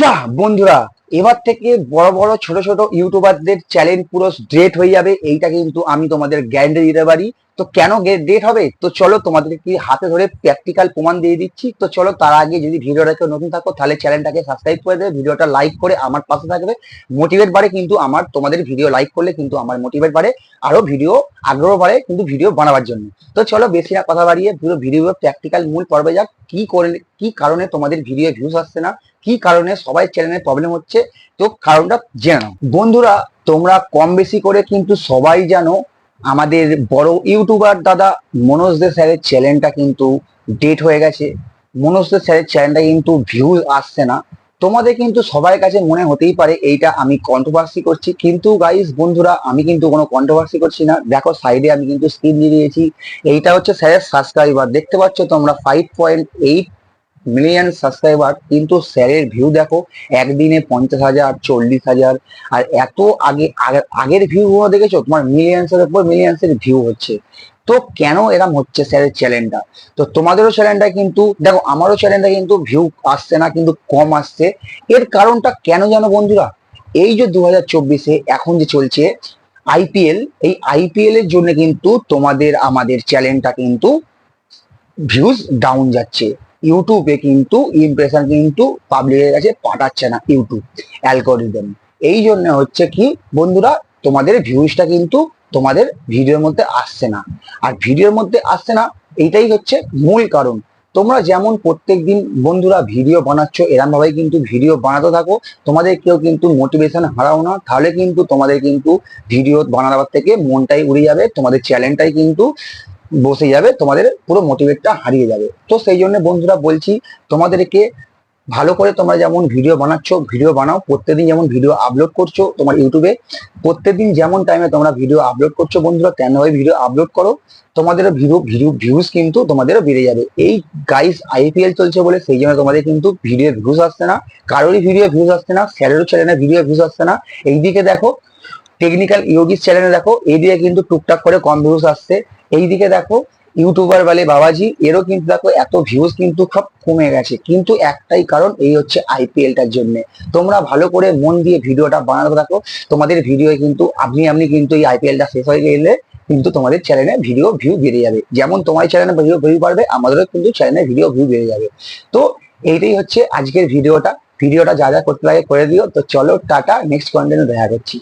যা, বন্ধুরা, এবার থেকে বড় বড় ছোট ছোট ইউটিউবারদের চ্যালেঞ্জ পুরো ডেট হয়ে যাবে। এইটা কিন্তু আমি তোমাদের গ্যারান্টি দিতে পারি। তো কেন ডেট হবে? তো চলো তোমাদের কি হাতে ধরে প্র্যাকটিক্যাল প্রমাণ দিয়ে দিচ্ছি। তো চলো তার আগে যদি ভিডিওটা কেউ নতুন থাকো, তাহলে চ্যানেলটাকে সাবস্ক্রাইব করে দেবে, ভিডিওটা লাইক করে আমার পাশে থাকবে। মোটিভেট বাড়ে কিন্তু আমার, তোমাদের ভিডিও লাইক করলে কিন্তু আমার মোটিভেট বাড়ে আরও ভিডিও আগ্রহ বাড়ে কিন্তু ভিডিও বানাবার জন্য। তো চলো বেশি না কথা বাড়িয়ে পুরো ভিডিও প্র্যাকটিক্যাল মূল পর্বে যাক। কি করে, কি কারণে তোমাদের ভিডিও ভিউজ আসছে না? কি কারণে সবাই চ্যানেলে প্রবলেম হচ্ছে? তো কারণটা জেনে বন্ধুরা, তোমরা কম বেশি করে কিন্তু সবাই জানো আমাদের বড় ইউটিউবার দাদা মনোজ দে স্যারের চ্যানেলটা কিন্তু ডেট হয়ে গেছে। মনোজ দে স্যারের চ্যানেলটা কিন্তু ভিউজ আসছে না। তোমাদের কিন্তু সবার কাছে মনে হতেই পারে এইটা আমি কন্ট্রোভার্সি করছি। কিন্তু গাইস বন্ধুরা, আমি কিন্তু কোনো কন্ট্রোভার্সি করছি না। দেখো সাইডে আমি কিন্তু স্ক্রিন দিয়ে দিয়েছি। এইটা হচ্ছে স্যারের সাবস্ক্রাইবার দেখতে পাচ্ছ তোমরা five point eight million subscriber কিন্তু স্যারের ভিউ দেখো, একদিনে পঞ্চাশ হাজার, চল্লিশ হাজার, আর এত আগে, আগে- আগের ভিউ গুলো দেখেছ? তোমার মিলিয়ন্সের উপর মিলিয়ন্সের ভিউ হচ্ছে। তো কেন এরম হচ্ছে স্যারের চ্যানেলটা তো তোমাদেরও চ্যানেলটা কিন্তু, দেখো, আমারও চ্যানেলটা কিন্তু ভিউ আসছে না, কিন্তু কম আসছে। এর কারণটা কেন জানো বন্ধুরা? এই যে দু হাজার চব্বিশে এখন যে চলছে আইপিএল এই আইপিএল এর জন্য কিন্তু তোমাদের, আমাদের চ্যানেলটা কিন্তু ভিউজ ডাউন যাচ্ছে। ইউটিউবে কিন্তু ইমপ্রেশন কিন্তু পাবলিকের কাছে পাঠাচ্ছে না ইউটিউব অ্যালগোরিদম এই জন্য হচ্ছে কি, বন্ধুরা, তোমাদের ভিউজটা কিন্তু তোমাদের ভিডিওর মধ্যে আসছে না। আর ভিডিওর মধ্যে আসছে না, এইটাই হচ্ছে মূল কারণ। তোমরা যেমন প্রত্যেক দিন বন্ধুরা ভিডিও বানাচ্ছ এরম ভাবে কিন্তু ভিডিও বানাতে থাকো। তোমাদের কেউ কিন্তু মোটিভেশন হারাও না, তাহলে কিন্তু তোমাদের কিন্তু ভিডিও বানাবার থেকে মনটাই উড়ে যাবে, তোমাদের চ্যানেলটাই কিন্তু বসে যাবে, তোমাদের পুরো মোটিভেটটা হারিয়ে যাবে। তো সেই জন্য বন্ধুরা বলছি, তোমাদেরকে ভালো করে তোমরা যেমন ভিডিও বানাচ্ছ ভিডিও বানাও, প্রত্যেকদিন যেমন ভিডিও আপলোড করছ তোমার ইউটিউবে প্রত্যেকদিন যেমন টাইমে তোমরা ভিডিও আপলোড করছ বন্ধুরা তেমনভাবে ভিডিও আপলোড করো, তোমাদের ভিডিও ভিডিও ভিউজ কিন্তু তোমাদেরও বেড়ে যাবে। এই গাইস আইপিএল চলছে বলে সেই জন্য তোমাদের কিন্তু ভিডিও ভিউজ আসছে না, কারোরই ভিডিও ভিউজ আসছে না, স্যারেরও চ্যানেলে ভিডিও ভিউজ আসছে না। এইদিকে দেখো টেকনিক্যাল ইয়োগিস চ্যানেলে দেখো এই এইদিকে কিন্তু টুকটাক করে কম ভিউজ আসছে। এইদিকে দেখো ইউটিউবার বলে বাবাজি, এরও কিন্তু দেখো এত ভিউজ কিন্তু সব কমে গেছে। কিন্তু একটাই কারণ, এই হচ্ছে আইপিএলটার জন্য। তোমরা ভালো করে মন দিয়ে ভিডিওটা বানাতে থাকো। তোমাদের ভিডিও কিন্তু, আপনি আপনি কিন্তু এই আইপিএলটা শেষ হয়ে গেলে কিন্তু তোমাদের চ্যানেলে ভিডিও ভিউ বেড়ে যাবে। যেমন তোমার চ্যানেলে ভিডিও ভিউ বাড়বে, আমাদেরও কিন্তু চ্যানেলে ভিডিও ভিউ বেড়ে যাবে। তো এইটাই হচ্ছে আজকের ভিডিওটা। ভিডিওটা যা যা করতে লাগে করে দিও। তো চলো, টাটা নেক্সট কন্টেন্টে দেখা করছি।